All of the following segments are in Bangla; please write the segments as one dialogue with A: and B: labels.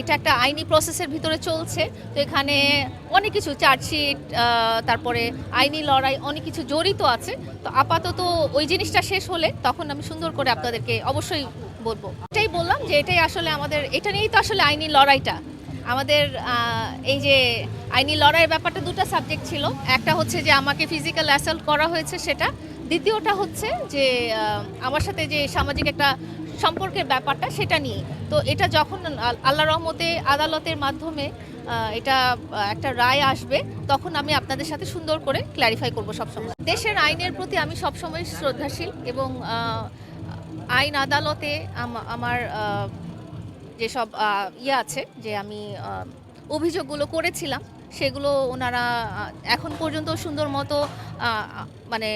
A: এটা একটা আইনি প্রসেসের ভিতরে চলছে। তো এখানে অনেক কিছু চার্জশিট তারপরে আইনি লড়াই, অনেক কিছু জড়িত আছে। তো আপাতত ওই জিনিসটা শেষ হলে তখন আমি সুন্দর করে আপনাদেরকে অবশ্যই বলব। এটাই বললাম যে এটাই আসলে আমাদের, এটা নিয়েই তো আসলে আইনি লড়াইটা। আমাদের এই যে আইনি লড়াইয়ের ব্যাপারটা দুটো সাবজেক্ট ছিল। একটা হচ্ছে যে আমাকে ফিজিক্যাল অ্যাসাল্ট করা হয়েছে সেটা। দ্বিতীয়টা হচ্ছে যে আমার সাথে যে সামাজিক একটা সম্পর্কের ব্যাপারটা সেটা নিয়ে। তো এটা যখন আল- আল্লাহ রহমতে আদালতের মাধ্যমে এটা একটা রায় আসবে, তখন আমি আপনাদের সাথে সুন্দর করে ক্ল্যারিফাই করব সবসময়। দেশের আইনের প্রতি আমি সবসময় শ্রদ্ধাশীল এবং আইন আদালতে আমার যেসব ইয়ে আছে, যে আমি অভিযোগগুলো করেছিলাম, সেগুলো ওনারা এখন পর্যন্ত সুন্দর মতো মানে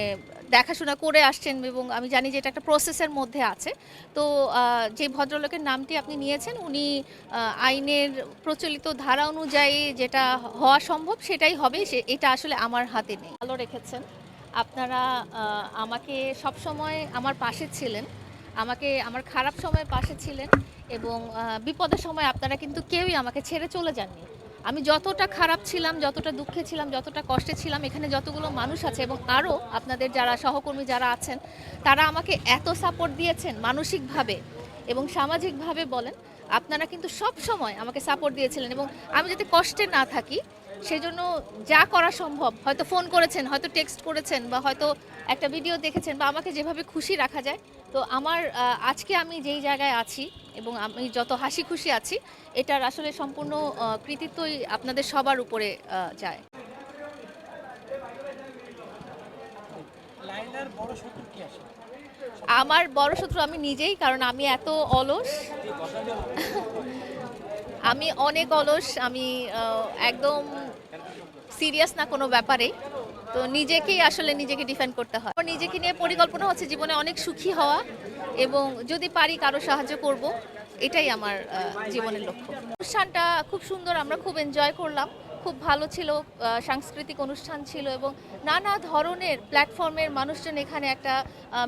A: দেখাশোনা করে আসছেন এবং আমি জানি যে এটা একটা প্রসেসের মধ্যে আছে। তো যে ভদ্রলোকের নামটি আপনি নিয়েছেন, উনি আইনের প্রচলিত ধারা অনুযায়ী যেটা হওয়া সম্ভব সেটাই হবে, সে, এটা আসলে আমার হাতে নেই। ভালো রেখেছেন। আপনারা আমাকে সবসময় আমার পাশে ছিলেন, আমাকে, আমার খারাপ সময়ের পাশে ছিলেন এবং বিপদের সময় আপনারা কিন্তু কেউই আমাকে ছেড়ে চলে যাননি। আমি যতটা খারাপ ছিলাম, যতটা দুঃখে ছিলাম, যতটা কষ্টে ছিলাম, এখানে যতগুলো মানুষ আছে এবং আরও আপনাদের যারা সহকর্মী যারা আছেন, তারা আমাকে এত সাপোর্ট দিয়েছেন মানসিকভাবে এবং সামাজিকভাবে বলেন, আপনারা কিন্তু সব সময় আমাকে সাপোর্ট দিয়েছিলেন এবং আমি যাতে কষ্টে না থাকি সেজন্য যা করা সম্ভব হয়তো ফোন করেছেন হয়তো টেক্সট করেছেন বা হয়তো একটা ভিডিও দেখেছেন বা আমাকে যেভাবে খুশি রাখা যায়। তো আমার আজকে আমি যেই জায়গায় আছি এবং আমি যত হাসি খুশি আছি এটার আসলে সম্পূর্ণ কৃতিত্বই আপনাদের সবার উপরে যায়। আমার বড় শত্রু আমি নিজেই কারণ আমি এত অলস। আমি অনেক অলস আমি একদম সিরিয়াস না কোনো ব্যাপারে, তো নিজেকেই আসলে নিজেকে ডিফেন্ড করতে হয়। নিজেকে নিয়ে পরিকল্পনা হচ্ছে জীবনে অনেক সুখী হওয়া এবং যদি পারি কারও সাহায্য করব, এটাই আমার জীবনের লক্ষ্য। অনুষ্ঠানটা খুব সুন্দর, আমরা খুব এনজয় করলাম। খুব ভালো ছিল সাংস্কৃতিক অনুষ্ঠান ছিল এবং নানা ধরনের প্ল্যাটফর্মের মানুষজন এখানে একটা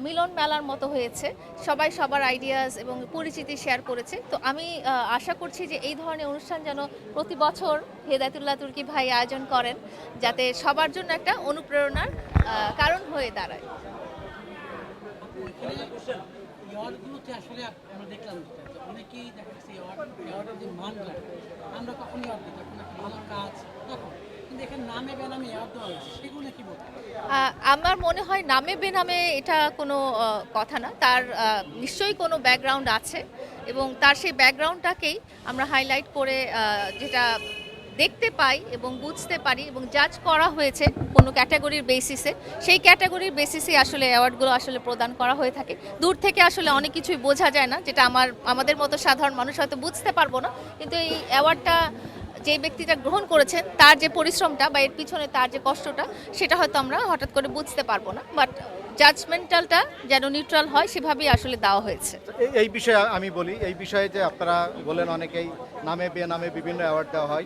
A: মিলন মেলার মতো হয়েছে। সবাই সবার আইডিয়াস এবং পরিচিতি শেয়ার করেছে। তো আমি আশা করছি যে এই ধরনের অনুষ্ঠান যেন প্রতি বছর হেদায়তুল্লাহ তুর্কি ভাই আয়োজন করেন, যাতে সবার জন্য একটা অনুপ্রেরণার কারণ হয়ে দাঁড়ায়।
B: আসলে আমরা দেখলাম অনেকেই দেখা যাচ্ছে যে আমরা কখন দিই একটা ভালো কাজ তখন।
A: আমার মনে হয় নামে বেনামে এটা কোনো কথা না। তার নিশ্চয়ই কোনো ব্যাকগ্রাউন্ড আছে এবং তার সেই ব্যাকগ্রাউন্ডটাকেই আমরা হাইলাইট করে যেটা দেখতে পাই এবং বুঝতে পারি এবং জাজ করা হয়েছে কোনো ক্যাটাগরির বেসিসে সেই ক্যাটাগরির বেসিসে আসলে অ্যাওয়ার্ডগুলো আসলে প্রদান করা হয়ে থাকে। দূর থেকে আসলে অনেক কিছুই বোঝা যায় না, যেটা আমার, আমাদের মতো সাধারণ মানুষ হয়তো বুঝতে পারব না। কিন্তু এই অ্যাওয়ার্ডটা যে ব্যক্তিটা গ্রহণ করেছেন তার যে পরিশ্রমটা বা এর পিছনে তার যে কষ্টটা, সেটা হয়তো আমরা হঠাৎ করে বুঝতে পারব না। বাট জাজমেন্টালটা যেন নিউট্রাল হয়, সেভাবেই আসলে দেওয়া হয়েছে।
C: এই- বিষয়ে আমি বলি, এই বিষয়ে যে আপনারা বলেন অনেকেই, নামে বেনামে বিভিন্ন অ্যাওয়ার্ড দেওয়া হয়।